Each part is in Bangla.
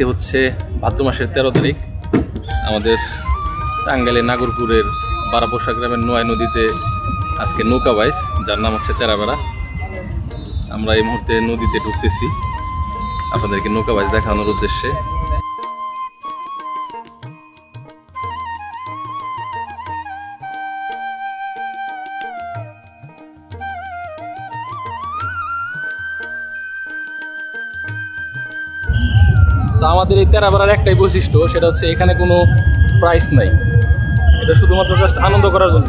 আজকে হচ্ছে ভাদ্র মাসের তেরো তারিখ। আমাদের টাঙ্গাইলের নাগরপুরের বারাপোষা গ্রামের নোয়া নদীতে আজকে নৌকা বাইস, যার নাম হচ্ছে তেরাবেড়া। আমরা এই মুহূর্তে নদীতে ঢুকতেছি। আপনাদেরকে নৌকা বাইস দেখানোর উদ্দেশ্যে। তো আমাদের এই তেরাবেড়ার একটাই বৈশিষ্ট্য, সেটা হচ্ছে এখানে কোনো প্রাইস নাই। এটা শুধুমাত্র জাস্ট আনন্দ করার জন্য।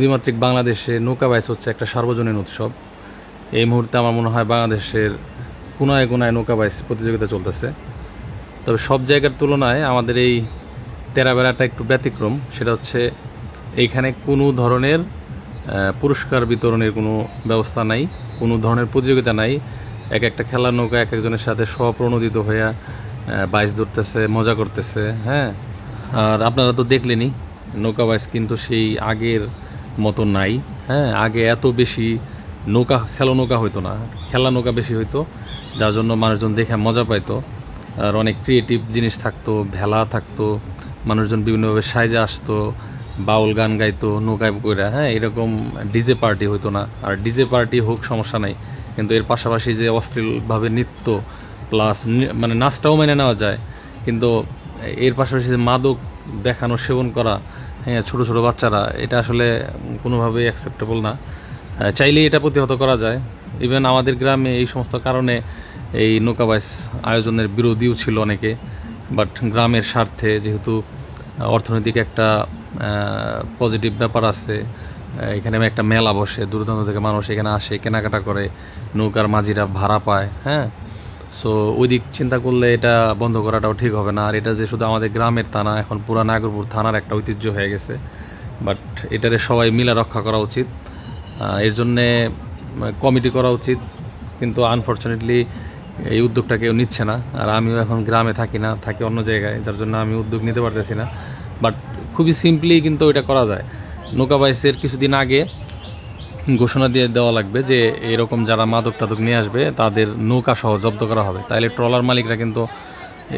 নদীমাতৃক বাংলাদেশে নৌকা বাইচ হচ্ছে একটা সার্বজনীন উৎসব। এই মুহূর্তে আমার মনে হয় বাংলাদেশের কোনায় কোনায় নৌকা বাইচ প্রতিযোগিতা চলতেছে। তবে সব জায়গার তুলনায় আমাদের এই তেরাবেড়াটা একটু ব্যতিক্রম, সেটা হচ্ছে এইখানে কোনো ধরনের পুরস্কার বিতরণের কোনো ব্যবস্থা নাই, কোনো ধরনের প্রতিযোগিতা নাই। এক একটা খেলার নৌকা এক একজনের সাথে স্বপ্রণোদিত হইয়া বাইচ ধরতেছে, মজা করতেছে হ্যাঁ? আর আপনারা তো দেখলেনই, নৌকা বাইচ কিন্তু সেই আগের মতো নাই। হ্যাঁ আগে এত বেশি নৌকা স্যালো নৌকা হইতো না খেলা নৌকা বেশি হইতো, যার জন্য মানুষজন দেখে মজা পাইতো। আর অনেক ক্রিয়েটিভ জিনিস থাকতো, ভেলা থাকতো, মানুষজন বিভিন্নভাবে সাইজে আসতো, বাউল গান গাইতো নৌকায় কইরা হ্যাঁ এরকম ডিজে পার্টি হইতো না। আর ডিজে পার্টি হোক, সমস্যা নাই। কিন্তু এর পাশাপাশি যে অশ্লীলভাবে নৃত্য প্লাস মানে নাচটাও মেনে নেওয়া যায়। কিন্তু এর পাশাপাশি যে মাদক দেখানো, সেবন করা হ্যাঁ ছোটো ছোটো বাচ্চারা, এটা আসলে কোনোভাবেই অ্যাকসেপ্টেবল না। চাইলেই এটা প্রতিহত করা যায়। ইভেন আমাদের গ্রামে এই সমস্ত কারণে এই নৌকাবাইস আয়োজনের বিরোধীও ছিল অনেকে। বাট গ্রামের স্বার্থে যেহেতু অর্থনৈতিক একটা পজিটিভ ব্যাপার আছে এখানে একটা মেলা বসে, দূরদূরান্ত থেকে মানুষ এখানে আসে, কেনাকাটা করে, নৌকার মাঝিরা ভাড়া পায় হ্যাঁ? সো ওই দিক চিন্তা করলে এটা বন্ধ করাটাও ঠিক হবে না। আর এটা যে শুধু আমাদের গ্রামের থানা এখন পুরা নাগরপুর থানার একটা ঐতিহ্য হয়ে গেছে। বাট এটারে সবাই মিলে রক্ষা করা উচিত। এর জন্যে কমিটি করা উচিত। কিন্তু আনফর্চুনেটলি এই উদ্যোগটা কেউ নিচ্ছে না। আর আমিও এখন গ্রামে থাকি না, থাকি অন্য জায়গায়, যার জন্য আমি উদ্যোগ নিতে পারতেছি না। বাট খুবই সিম্পলি কিন্তু এটা করা যায়। নৌকা বাইসের কিছুদিন আগে ঘোষণা দিয়ে দেওয়া লাগবে যে এরকম যারা মাদক টাদক নিয়ে আসবে, তাদের নৌকা সহ জব্দ করা হবে। তাইলে ট্রলার মালিকরা কিন্তু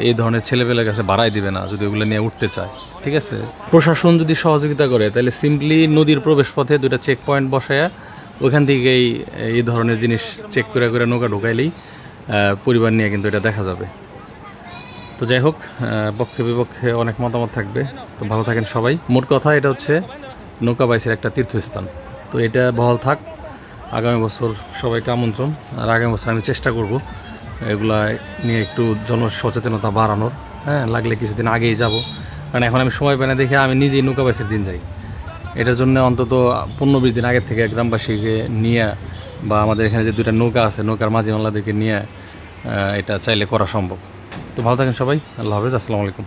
এই ধরনের ছেলেপেলের কাছে বাড়াই দিবে না, যদি ওগুলো নিয়ে উঠতে চায়। ঠিক আছে? প্রশাসন যদি সহযোগিতা করে তাহলে সিম্পলি নদীর প্রবেশ পথে দুইটা চেক পয়েন্ট বসায় ওইখান থেকেই এই ধরনের জিনিস চেক করে করে নৌকা ঢুকাইলেই পরিবার নিয়ে কিন্তু এটা দেখা যাবে। তো যাই হোক পক্ষে বিপক্ষে অনেক মতামত থাকবে। তো ভালো থাকেন সবাই। মোট কথা এটা হচ্ছে নৌকা বাইসের একটা তীর্থস্থান। তো এটা বহাল থাক। আগামী বছর সবাইকে আমন্ত্রণ। আর আগামী বছর আমি চেষ্টা করব এগুলা নিয়ে একটু জনসচেতনতা বাড়ানোর। হ্যাঁ লাগলে কিছুদিন আগেই যাব। কারণ এখন আমি সময় পাই না দেখে আমি নিজেই নৌকা বাইসের দিন যাই। এটার জন্য অন্তত পনেরো বিশ দিন আগের থেকে গ্রামবাসীকে নিয়ে বা আমাদের এখানে যে দুইটা নৌকা আছে, নৌকার মাঝি মাল্লাদেরকে নিয়ে এটা চাইলে করা সম্ভব। তো ভালো থাকেন সবাই। আল্লাহ হাফেজ। আসসালামু আলাইকুম।